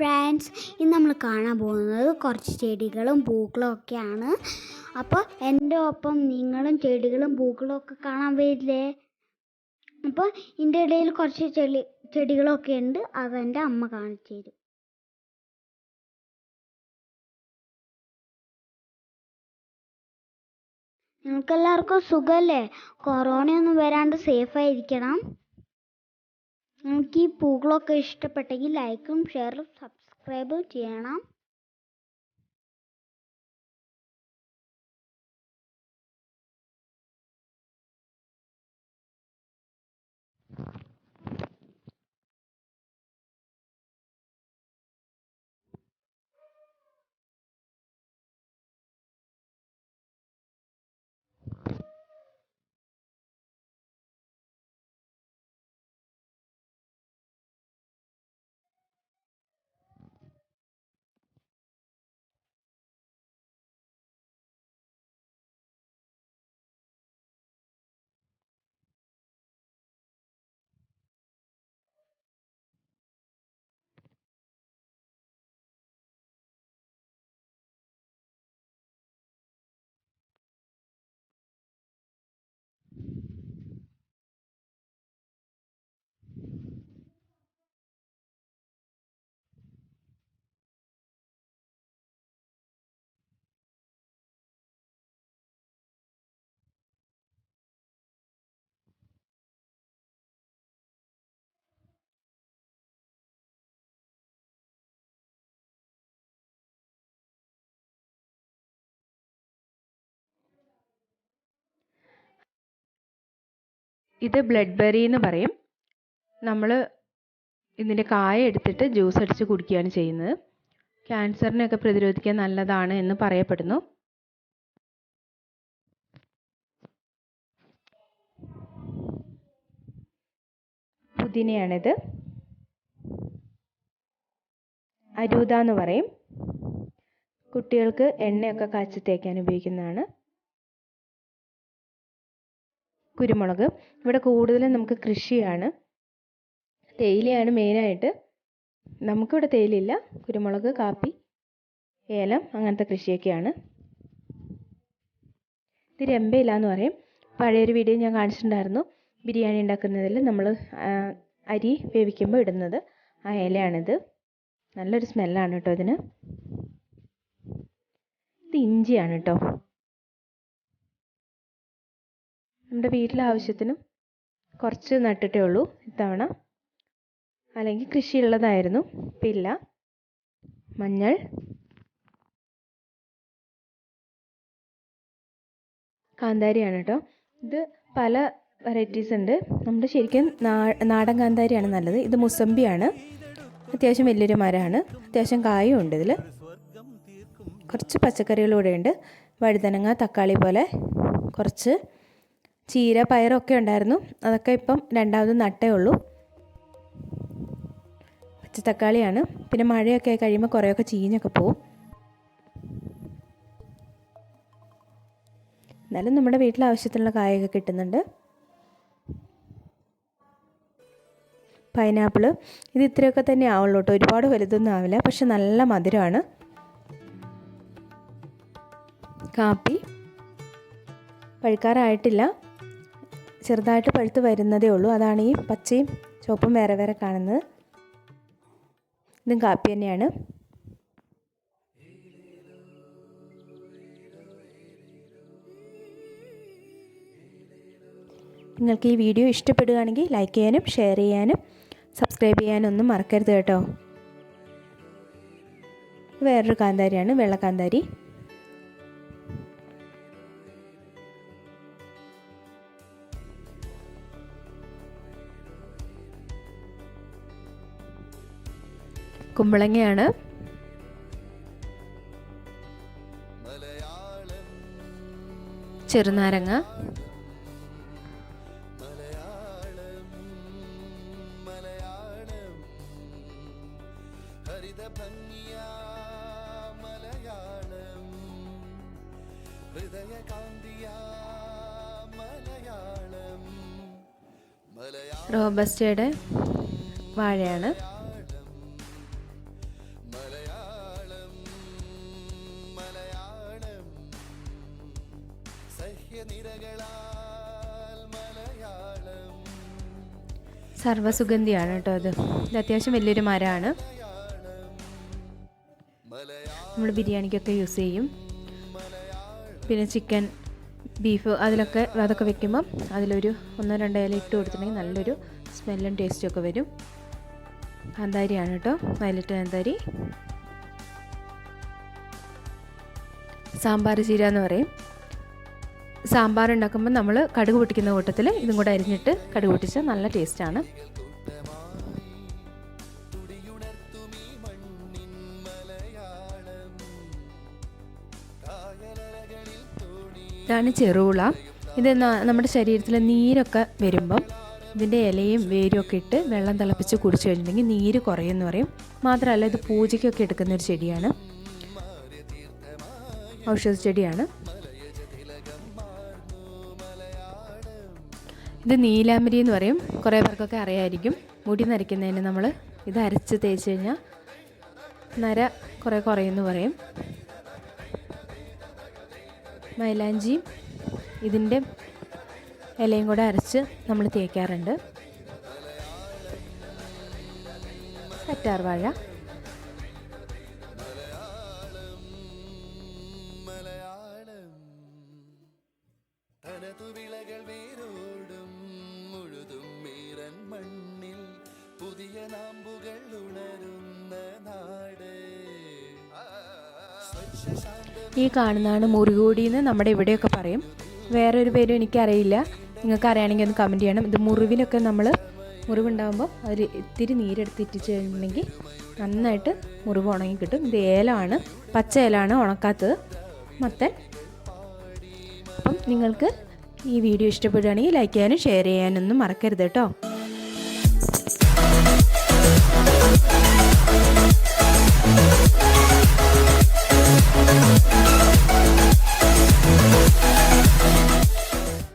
Friends ഇന്ന് നമ്മൾ കാണാൻ പോകുന്നത് കുറച്ച് ചെടികളും പൂക്കളും ഒക്കെയാണ്. അപ്പോൾ എന്റെ ഒപ്പം നിങ്ങളും ചെടികളും പൂക്കളും ഒക്കെ കാണാൻ വരില്ലേ? അപ്പോൾ എന്റെ ഇടയിൽ കുറച്ച് ചെടി ചെടികളൊക്കെ ഉണ്ട്. അതെന്റെ അമ്മ കാണിച്ചു തരും. നിങ്ങൾക്കെല്ലാവർക്കും സുഖമല്ലേ? കൊറോണയൊന്നും വരാണ്ട് സേഫായിരിക്കണം. നിങ്ങൾക്ക് ഈ പൂക്കളൊക്കെ ഇഷ്ടപ്പെട്ടെങ്കിൽ ലൈക്കും ഷെയറും സബ്സ്ക്രൈബും ചെയ്യണം. ഇത് ബ്ലഡ് ബെറി എന്ന് പറയും. നമ്മൾ ഇതിന്റെ കായ എടുത്തിട്ട് ജ്യൂസ് അടിച്ച് കുടിക്കുകയാണ് ചെയ്യുന്നത്. ക്യാൻസറിനെയൊക്കെ പ്രതിരോധിക്കാൻ നല്ലതാണ് എന്ന് പറയപ്പെടുന്നു. പുതിനയാണിത്. അരൂത എന്ന് പറയും. കുട്ടികൾക്ക് എണ്ണയൊക്കെ കാച്ചി തേക്കാൻ ഉപയോഗിക്കുന്നതാണ്. കുരുമുളക്. ഇവിടെ കൂടുതലും നമുക്ക് കൃഷിയാണ്. തേയിലയാണ് മെയിനായിട്ട് നമുക്കിവിടെ തേയിലയില്ല. കുരുമുളക് കാപ്പി ഏലം അങ്ങനത്തെ കൃഷിയൊക്കെയാണ്. ഇത് രമ്പയില എന്ന് പറയും. പഴയൊരു വീഡിയോ ഞാൻ കാണിച്ചിട്ടുണ്ടായിരുന്നു. ബിരിയാണി ഉണ്ടാക്കുന്നതിൽ നമ്മൾ അരി വേവിക്കുമ്പോൾ ഇടുന്നത്. ആ ഇലയാണിത് നല്ലൊരു സ്മെല്ലാണ് കേട്ടോ ഇതിന്. ഇത് ഇഞ്ചിയാണ് കേട്ടോ. നമ്മുടെ വീട്ടിലെ ആവശ്യത്തിനും കുറച്ച് നട്ടിട്ടേ ഉള്ളൂ ഇത്തവണ. അല്ലെങ്കിൽ കൃഷി ഉള്ളതായിരുന്നു പില്ല മഞ്ഞൾ. കാന്താരിയാണ് കേട്ടോ. ഇത് പല വെറൈറ്റീസ് ഉണ്ട്. നമ്മുടെ ശരിക്കും നാടൻ കാന്താരിയാണ് നല്ലത്. ഇത് മുസമ്പിയാണ്. അത്യാവശ്യം വലിയൊരു മരമാണ്. അത്യാവശ്യം കായും ഉണ്ട് ഇതിൽ കുറച്ച് പച്ചക്കറികളൂടെ ഉണ്ട്. വഴുതനങ്ങ തക്കാളി പോലെ കുറച്ച് ചീര പയറൊക്കെ ഉണ്ടായിരുന്നു. അതൊക്കെ ഇപ്പം രണ്ടാമത് നട്ടേ ഉള്ളൂ. പച്ചത്തക്കാളിയാണ്. പിന്നെ മഴയൊക്കെ കഴിയുമ്പോൾ കുറേയൊക്കെ ചീഞ്ഞൊക്കെ പോവും. എന്നാലും നമ്മുടെ വീട്ടിൽ ആവശ്യത്തിനുള്ള കായൊക്കെ കിട്ടുന്നുണ്ട്. പൈനാപ്പിൾ ഇത് ഇത്രയൊക്കെ തന്നെ ആവുള്ളൂ കേട്ടോ. ഒരുപാട് വലുതൊന്നും ആവില്ല. പക്ഷെ നല്ല മധുരമാണ്. കാപ്പി. പഴുക്കാറായിട്ടില്ല. ചെറുതായിട്ട് പഴുത്ത് വരുന്നതേ ഉള്ളൂ. അതാണ് ഈ പച്ചയും ചുവപ്പും വേറെ വേറെ കാണുന്നത്. ഇതും കാപ്പി തന്നെയാണ്. നിങ്ങൾക്ക് ഈ വീഡിയോ ഇഷ്ടപ്പെടുകയാണെങ്കിൽ ലൈക്ക് ചെയ്യാനും ഷെയർ ചെയ്യാനും സബ്സ്ക്രൈബ് ചെയ്യാനും ഒന്നും മറക്കരുത് കേട്ടോ. വേറൊരു കാന്താരിയാണ് വെള്ളക്കാന്താരി കുമ്പളങ്ങയാണ്. ചെറുനാരങ്ങ. റോബസ്റ്റയുടെ വാഴയാണ്. സർവസുഗന്ധിയാണ് കേട്ടോ അത് ഇത് അത്യാവശ്യം വലിയൊരു മരമാണ്. നമ്മൾ ബിരിയാണിക്കൊക്കെ യൂസ് ചെയ്യും. പിന്നെ ചിക്കൻ ബീഫ് അതിലൊക്കെ അതൊക്കെ വെക്കുമ്പം അതിലൊരു ഒന്നോ രണ്ടോ ഇല ഇട്ട് കൊടുത്തിട്ടുണ്ടെങ്കിൽ നല്ലൊരു സ്മെല്ലും ടേസ്റ്റും ഒക്കെ വരും. കാന്താരിയാണ് കേട്ടോ. വയലറ്റ് കാന്താരി സാമ്പാർ ചീര എന്ന് പറയും. സാമ്പാർ ഉണ്ടാക്കുമ്പോൾ നമ്മൾ കടുക് പൊട്ടിക്കുന്ന കൂട്ടത്തിൽ ഇതും കൂടെ അരിഞ്ഞിട്ട് കടുക് പൊട്ടിച്ചാൽ നല്ല ടേസ്റ്റാണ്. ഇതാണ് ചെറുവിള ഇത് നമ്മുടെ ശരീരത്തിൽ നീരൊക്കെ വരുമ്പം ഇതിന്റെ ഇലയും വേരും ഒക്കെ ഇട്ട് വെള്ളം തിളപ്പിച്ച് കുടിച്ചു കഴിഞ്ഞിട്ടുണ്ടെങ്കിൽ നീര് കുറയുമെന്ന് പറയും. മാത്രമല്ല ഇത് പൂജയ്ക്കൊക്കെ എടുക്കുന്ന ഒരു ചെടിയാണ്. ഔഷധ ചെടിയാണ്. ഇത് നീലാമ്പരി എന്ന് പറയും. കുറേ പേർക്കൊക്കെ അറിയായിരിക്കും. മുടി നരയ്ക്കുന്നതിന് നമ്മൾ ഇത് അരച്ച് തേച്ച് കഴിഞ്ഞാൽ നര കുറേ കുറയുമെന്ന് പറയും. മൈലാഞ്ചിയും ഇതിന്റെ ഇലയും കൂടെ അരച്ച് നമ്മൾ തേക്കാറുണ്ട്. കറ്റാർ പുതിയ നാമ്പുകൾ ഉണരുന്ന നാട്. ഈ കാണുന്നതാണ് മുറികൂടി എന്ന് നമ്മുടെ ഇവിടെയൊക്കെ പറയും. വേറൊരു പേരും എനിക്കറിയില്ല. നിങ്ങൾക്ക് അറിയാണെങ്കിൽ ഒന്ന് കമന്റ് ചെയ്യണം. ഇത് മുറിവിനൊക്കെ നമ്മൾ മുറിവുണ്ടാകുമ്പോൾ അതിൽ ഇത്തിരി നീരെടുത്ത് ഇറ്റിച്ച് കഴിഞ്ഞിട്ടുണ്ടെങ്കിൽ നന്നായിട്ട് മുറിവ് ഉണങ്ങി കിട്ടും. ഇത് ഏലമാണ് പച്ച ഏലമാണ് ഉണക്കാത്തത്. മത്തൻ. അപ്പം നിങ്ങൾക്ക് ഈ വീഡിയോ ഇഷ്ടപ്പെടുകയാണെങ്കിൽ ലൈക്ക് ചെയ്യാനും ഷെയർ ചെയ്യാനൊന്നും മറക്കരുത് കേട്ടോ.